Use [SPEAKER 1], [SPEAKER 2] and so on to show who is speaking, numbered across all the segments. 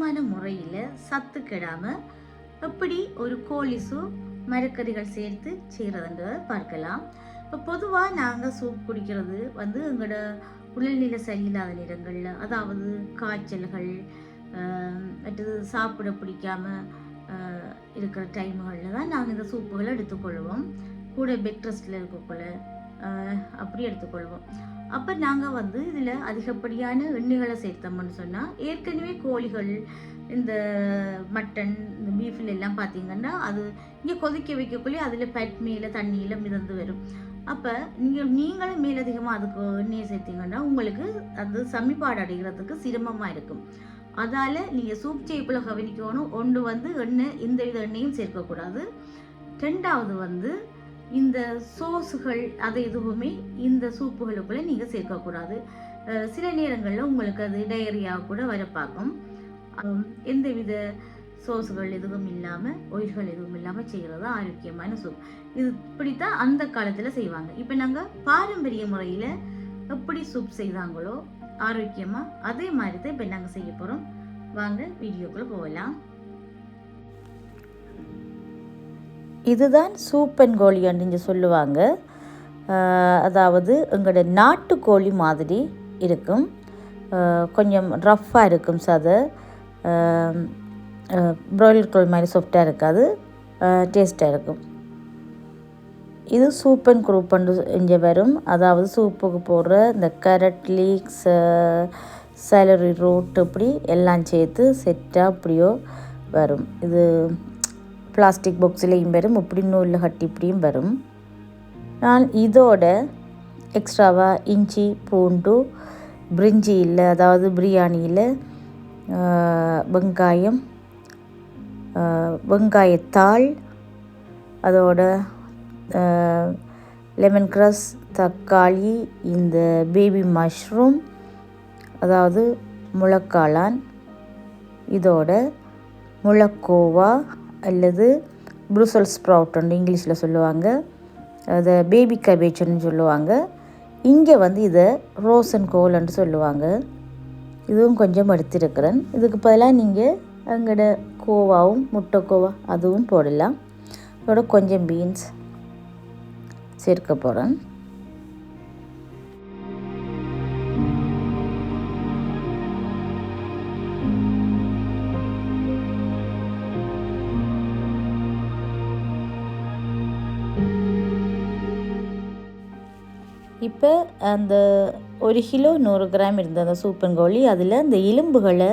[SPEAKER 1] நாங்கள் முறையில் சத்து கெடாம எப்படி ஒரு கோழி சூப் மரக்கறிகள் சேர்த்து செய்கிறதுன்றதை பார்க்கலாம். இப்போ பொதுவாக நாங்கள் சூப் குடிக்கிறது வந்து எங்களோட உடல்நிலை சரியில்லாத நேரங்களில் அதாவது காய்ச்சல்கள் மற்றது சாப்பிட பிடிக்காம இருக்கிற டைம்களில் தான் நாங்கள் இந்த சூப்புகளை எடுத்துக்கொள்வோம். கூட பெட் ரெஸ்டில் இருக்கக்குள்ள அப்படி எடுத்துக்கொள்வோம். அப்போ நாங்கள் வந்து இதில் அதிகப்படியான எண்ணெய்களை சேர்த்தோம்னு சொன்னால் ஏற்கனவே கோழிகள் இந்த மட்டன் இந்த பீஃபில் எல்லாம் பார்த்தீங்கன்னா அது இங்கே கொதிக்க வைக்கக்குள்ளே அதில் பட் மேலே தண்ணியில் மிதந்து வரும். அப்போ நீங்கள் நீங்களும் மேலதிகமாக அதுக்கு எண்ணெயை சேர்த்தீங்கன்னா உங்களுக்கு அது சமிபாடு அடைகிறதுக்கு சிரமமாக இருக்கும். அதால் நீங்கள் சூப் செய்யக்குள்ள கவனிக்கணும். ஒன்று வந்து எண்ணெய் இந்த வித எண்ணெயும் சேர்க்கக்கூடாது. ரெண்டாவது வந்து இந்த சோஸுகள் அது எதுவுமே இந்த சூப்புகளுக்குள்ளே நீங்கள் சேர்க்கக்கூடாது. சில நேரங்களில் உங்களுக்கு அது டயரியா கூட வர பார்க்கும். அஹ் எந்தவித சோஸுகள் எதுவும் இல்லாமல் ஒயில்கள் எதுவும் இல்லாமல் செய்கிறது தான் ஆரோக்கியமான சூப் இது இப்படித்தான் அந்த காலத்தில் செய்வாங்க. இப்போ நாங்கள் பாரம்பரிய முறையில் எப்படி சூப் செய்தாங்களோ ஆரோக்கியமாக அதே மாதிரி தான் இப்போ நாங்கள் செய்ய போகிறோம் வாங்க வீடியோக்குள்ளே போகலாம்.
[SPEAKER 2] இதுதான் சூப்பன் கோழி அப்படின்னு சொல்லுவாங்க. அதாவது எங்களோட நாட்டுக்கோழி மாதிரி இருக்கும். கொஞ்சம் ரஃப்பாக இருக்கும் சதை ப்ராய்லர் கோழி மாதிரி சாஃப்டாக இருக்காது. டேஸ்ட்டாக இருக்கும். இது சூப்பன் குரூப்புன்னு இங்கே வரும். அதாவது சூப்புக்கு போடுற இந்த கேரட் லீக்ஸ் சேலரி ரோட் இப்படி எல்லாம் சேர்த்து செட்டாக அப்படியோ வரும். இது பிளாஸ்டிக் பாக்ஸ்லேயும் வரும் இப்படி நூலில் கட்டி இப்படியும் வரும். நான் இதோட எக்ஸ்ட்ராவாக இஞ்சி பூண்டு பிரிஞ்சி இல்லை அதாவது பிரியாணியில் வெங்காயம் வெங்காயத்தாள் அதோட லெமன் கிராஸ் தக்காளி இந்த பேபி மஷ்ரூம் அதாவது முளக்காளான் இதோட முளக்கோவா அல்லது ப்ரூசல் ஸ்ப்ரவுட்னு இங்கிலீஷில் சொல்லுவாங்க. அதை பேபி கபேஜ்னு சொல்லுவாங்க. இங்கே வந்து இதை ரோசன் கோல்ன்னு சொல்லுவாங்க. இதுவும் கொஞ்சம் எடுத்திருக்கிறேன். இதுக்கு பதிலாக நீங்கள் அங்கட கோவாவும் முட்டைக்கோவா அதுவும் போடலாம். அதோட கொஞ்சம் பீன்ஸ் சேர்க்க போகிறேன் இப்போ அந்த ஒரு கிலோ நூறு கிராம் இருந்த அந்த சூப்பங்கோழி அதில் அந்த எலும்புகளை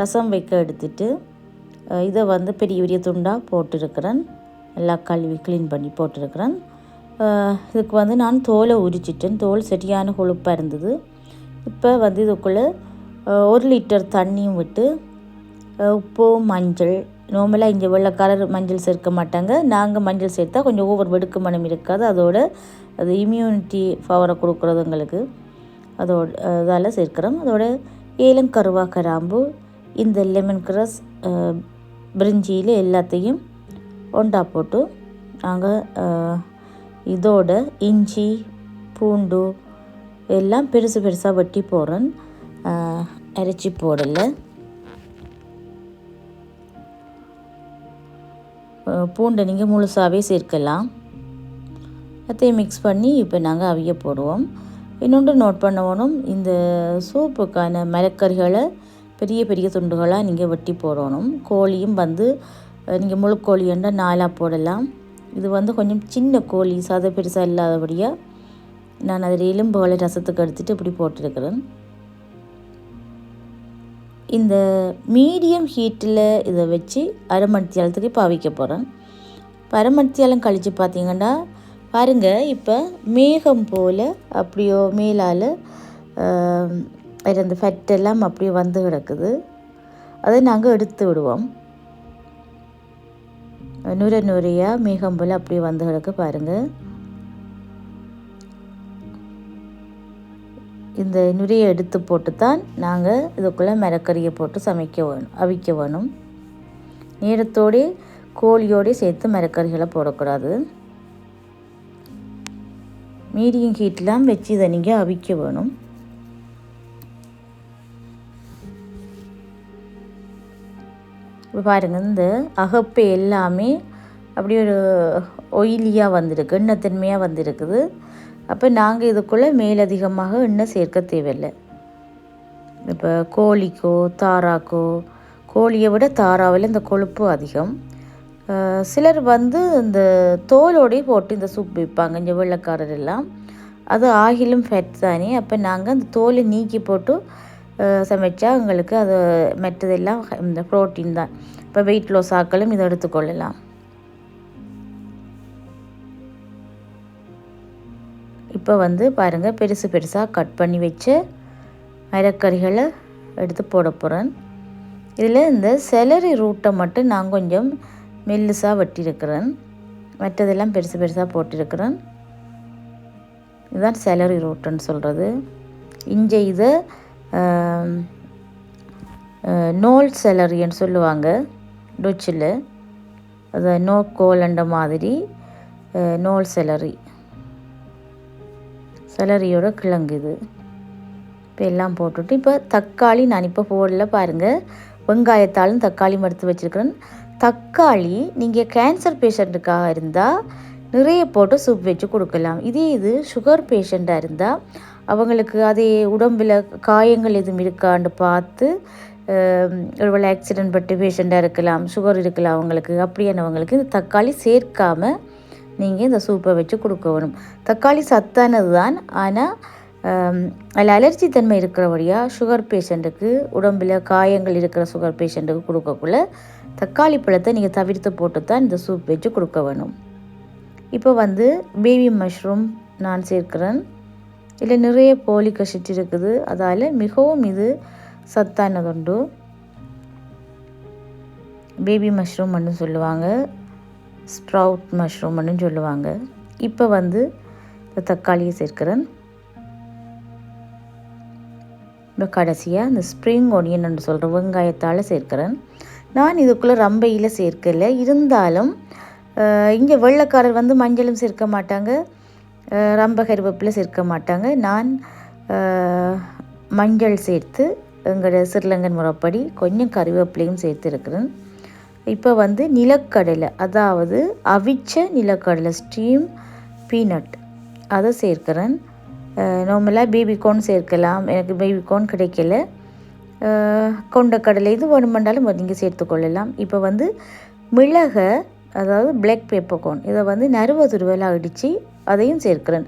[SPEAKER 2] ரசம் வைக்க எடுத்துட்டு இதை வந்து பெரிய பெரிய துண்டாக போட்டிருக்கிறேன். எல்லா கழுவி க்ளீன் பண்ணி போட்டிருக்கிறேன். இதுக்கு வந்து நான் தோலை உரிச்சிட்டேன். தோல் சரியான கொழுப்பாக இருந்தது. இப்போ வந்து இதுக்குள்ளே ஒரு லிட்டர் தண்ணியும் விட்டு உப்பு மஞ்சள் நார்மலாக இங்கே வெள்ளை கலர் மஞ்சள் சேர்க்க மாட்டாங்க. நாங்கள் மஞ்சள் சேர்த்தா கொஞ்சம் ஓவர் வெடுக்கு மனம் இருக்காது. அதோட அது இம்யூனிட்டி பவரை கொடுக்குறது எங்களுக்கு அதோட அதால் சேர்க்குறோம். அதோட ஏலம் கருவா கராம்பு இந்த லெமன் கிராஸ் பிரிஞ்சியில் எல்லாத்தையும் ஒண்டா போட்டு நாங்கள் இதோட இஞ்சி பூண்டு எல்லாம் பெருசு பெருசாக வெட்டி போடுறேன் அரைச்சி போடலை. பூண்டை நீங்கள் முழுசாகவே சேர்க்கலாம். எல்லாத்தையும் மிக்ஸ் பண்ணி இப்போ நாங்கள் அவிய போடுவோம். இன்னொன்று நோட் பண்ணணும் இந்த சூப்புக்கான மரக்கறிகளை பெரிய பெரிய துண்டுகளாக நீங்கள் வெட்டி போடணும். கோழியும் வந்து நீங்கள் முழு கோழியண்டா நாலாக போடலாம். இது வந்து கொஞ்சம் சின்ன கோழி சத பெருசாக இல்லாதபடியாக நான் அதில் எலும்புகளை ரசத்துக்கு எடுத்துகிட்டு இப்படி போட்டிருக்கிறேன். இந்த மீடியம் ஹீட்டில் இதை வச்சு அரை மணித்தியாலத்துக்கு இப்போ அவிக்க போகிறேன். இப்போ அரை மணித்தியாலம் கழித்து பார்த்தீங்கன்னா பாருங்க இப்போ மேகம் போல் அப்படியோ மேலால் அந்த ஃபெட்டெல்லாம் அப்படியே வந்து கிடக்குது. அதை நாங்கள் எடுத்து விடுவோம். நுர நுரையாக மேகம் போல் அப்படியே வந்து கிடக்கு பாருங்கள் இந்த நுரையை எடுத்து போட்டு தான் நாங்கள் இதுக்குள்ளே மரக்கறியை போட்டு சமைக்க வேணும் அவிக்க வேணும். நேரத்தோடே கோழியோடே சேர்த்து மரக்கறிகளை போடக்கூடாது. மீடியம் ஹீட்லாம் வச்சு இதை நீங்கள் அவிக்க வேணும். இப்போ பாருங்கள் இந்த அகப்பு எல்லாமே அப்படி ஒரு ஒயிலியாக வந்திருக்கு எண்ணத்தன்மையாக வந்திருக்குது. அப்போ நாங்கள் இதுக்குள்ளே மேலதிகமாக எண்ணெய் சேர்க்க தேவையில்லை. இப்போ கோழிக்கோ தாராக்கோ கோழியை விட தாராவில் இந்த கொழுப்பு அதிகம். சிலர் வந்து இந்த தோலோடயே போட்டு இந்த சூப் விற்பாங்க இந்த வெள்ளைக்காரர் எல்லாம். அது ஆகிலும் ஃபேட் தானே. அப்போ நாங்கள் அந்த தோலை நீக்கி போட்டு சமைச்சா எங்களுக்கு அது மற்றதெல்லாம் இந்த ப்ரோட்டீன் தான். இப்போ வெயிட் லாஸ் ஆக்களும் இதை எடுத்துக்கொள்ளலாம் இப்போ வந்து பாருங்கள் பெருசு பெருசாக கட் பண்ணி வச்சு மரக்கறிகளை எடுத்து போட போகிறேன் இதில் இந்த செலரி ரூட்டை மட்டும் நான் கொஞ்சம் மெல்லுசாக வெட்டியிருக்கிறேன். மற்றதெல்லாம் பெருசு பெருசாக போட்டிருக்கிறேன். இதுதான் செலரி ரூட்டுன்னு சொல்கிறது இங்கே இதை நோல் செலரின்னு சொல்லுவாங்க. டொச்சில். அது நோ மாதிரி நோல் செலரி செலரியோட கிழங்கு இது. இப்போ எல்லாம் போட்டுட்டு இப்போ தக்காளி நான் இப்போ போடல பாருங்கள் வெங்காயத்தாலும் தக்காளி மறுத்து வச்சுருக்கிறேன். தக்காளி நீங்கள் கேன்சர் பேஷண்ட்டுக்காக இருந்தால் நிறைய போட்டு சூப் வச்சு கொடுக்கலாம். இதே இது சுகர் பேஷண்ட்டாக இருந்தால் அவங்களுக்கு அதே உடம்பில் காயங்கள் எதுவும் இருக்கான்னு பார்த்து ஒருவேளை ஆக்சிடென்ட் பட்டு பேஷண்ட்டாக இருக்கலாம் சுகர் இருக்கலாம் அவங்களுக்கு அப்படியானவங்களுக்கு இந்த தக்காளி சேர்க்காம நீங்கள் இந்த சூப்பை வச்சு கொடுக்கணும் தக்காளி சத்தானது தான் ஆனால் அதில் அலர்ஜி தன்மை இருக்கிற வழியாக சுகர் பேஷண்ட்டுக்கு உடம்பில் காயங்கள் இருக்கிற சுகர் பேஷண்ட்டுக்கு கொடுக்கக்குள்ள தக்காளி பழத்தை நீங்கள் தவிர்த்து போட்டு தான் இந்த சூப் வச்சு கொடுக்க வேணும். இப்போ வந்து பேபி மஷ்ரூம் நான் சேர்க்கிறேன். இதில் நிறைய போலி அசிட் இருக்குது. அதால் மிகவும் இது சத்தானதுண்டு பேபி மஷ்ரூம்னு சொல்லுவாங்க. ஸ்ப்ரவுட் மஷ்ரூம்னு சொல்லுவாங்க. இப்போ வந்து இந்த தக்காளியை சேர்க்கிறேன். இப்போ கடைசியாக இந்த ஸ்ப்ரிங் ஒனியன் சொல்கிற வெங்காயத்தால் சேர்க்கிறேன். நான் இதுக்குள்ளே ரம்பையில் சேர்க்கலை. இருந்தாலும் இங்கே வெள்ளைக்காரர் வந்து மஞ்சளும் சேர்க்க மாட்டாங்க. ரம்ப கருவேப்பில் சேர்க்க மாட்டாங்க. நான் மஞ்சள் சேர்த்து எங்களோட சிறிலங்கன் முறைப்படி கொஞ்சம் கருவேப்பிலையும் சேர்த்துருக்குறேன். இப்போ வந்து நிலக்கடலை அதாவது அவிச்ச நிலக்கடலை ஸ்டீம் பீனட் அதை சேர்க்கிறேன். நார்மலாக பேபிகார்ன் சேர்க்கலாம். எனக்கு பேபிகார்ன் கிடைக்கல. கொண்டக்கடலை இது வேணுமென்றாலும் நீங்கள் சேர்த்துக்கொள்ளலாம் இப்போ வந்து மிளகை அதாவது பிளாக் பேப்பர்கார்ன் இதை வந்து நறுவ துருவலாக அடித்து அதையும் சேர்க்கிறேன்.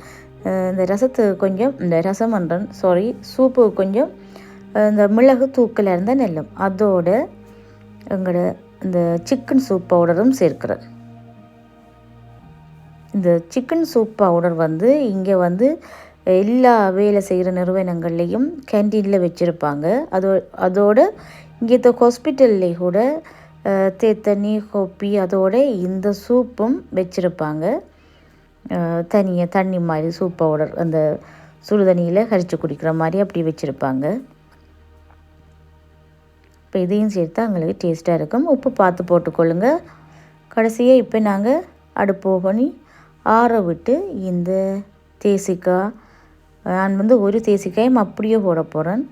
[SPEAKER 2] இந்த ரசத்துக்கு கொஞ்சம் இந்த ரசம் பண்ணுறேன் சாரி சூப்பு கொஞ்சம் இந்த மிளகு தூக்கில் இருந்தால் நெல்லும். அதோட எங்களோட இந்த சிக்கன் சூப் பவுடரும் சேர்க்கிறேன். இந்த சிக்கன் சூப் பவுடர் வந்து இங்கே வந்து எல்லா வேலை செய்கிற நிறுவனங்கள்லேயும் கேன்டீனில் வச்சுருப்பாங்க. அதோ அதோடு இங்கே இந்த ஹாஸ்பிட்டல்லே கூட தேத்தண்ணி கொப்பி அதோட இந்த சூப்பும் வச்சுருப்பாங்க. தனியாக தண்ணி மாதிரி சூப் பவுடர் அந்த சுடுதண்ணியில் கரித்து குடிக்கிற மாதிரி அப்படி வச்சுருப்பாங்க. இப்போ இதையும் சேர்த்து எங்களுக்கு டேஸ்ட்டாக இருக்கும். உப்பு பார்த்து போட்டுக்கொள்ளுங்க. கடைசியாக இப்போ நாங்கள் அடுப்பு பண்ணி ஆற விட்டு இந்த தேசிக்காய் நான் வந்து ஒரு தேசிக்காயும் அப்படியே போட போகிறேன்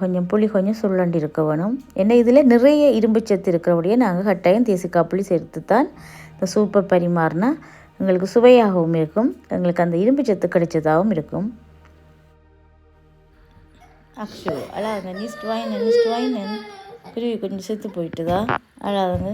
[SPEAKER 2] கொஞ்சம் புளி கொஞ்சம் சுள்ளண்டி இருக்க வேணும். ஏன்னா இதில் நிறைய இரும்புச்சத்து இருக்கிறபடியே நாங்கள் கட்டாயம் தேசிக்காய் புளி சேர்த்து தான் இந்த சூப்பை பரிமாறினா எங்களுக்கு சுவையாகவும் இருக்கும். எங்களுக்கு அந்த இரும்புச்சத்து கிடைச்சதாகவும் இருக்கும். அக்ஷோ அழாதுங்க நிஸ்ட் வாயின் நிஸ்ட் வாயின் குருவி கொஞ்சம் செத்து போயிட்டுதா. அழாதுங்க.